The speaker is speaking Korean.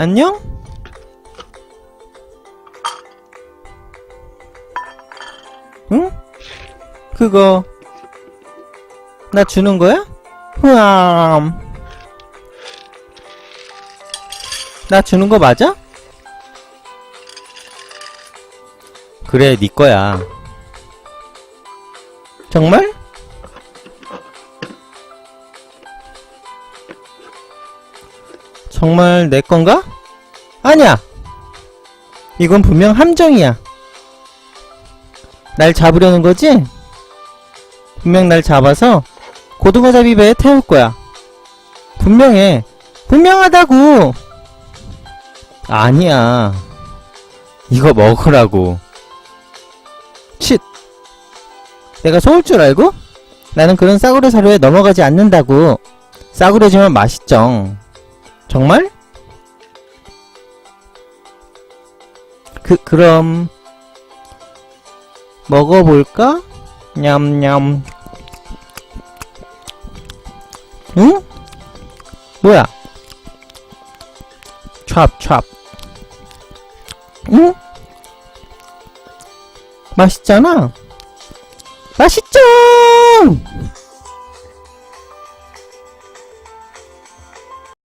안녕? 응? 그거 나 주는 거야? 후암 나 주는 거 맞아? 그래 네 거야 정말? 정말 내 건가? 아니야 이건 분명 함정이야 날 잡으려는 거지? 분명 날 잡아서 고등어잡이 배에 태울 거야. 분명해. 분명하다고! 아니야. 이거 먹으라고. 칫! 내가 속을 줄 알고? 나는 그런 싸구려 사료에 넘어가지 않는다고. 싸구려지만 맛있죠. 정말? 그, 그럼, 먹어볼까? 냠냠. 응? 뭐야? 찹, 찹. 응? 맛있잖아?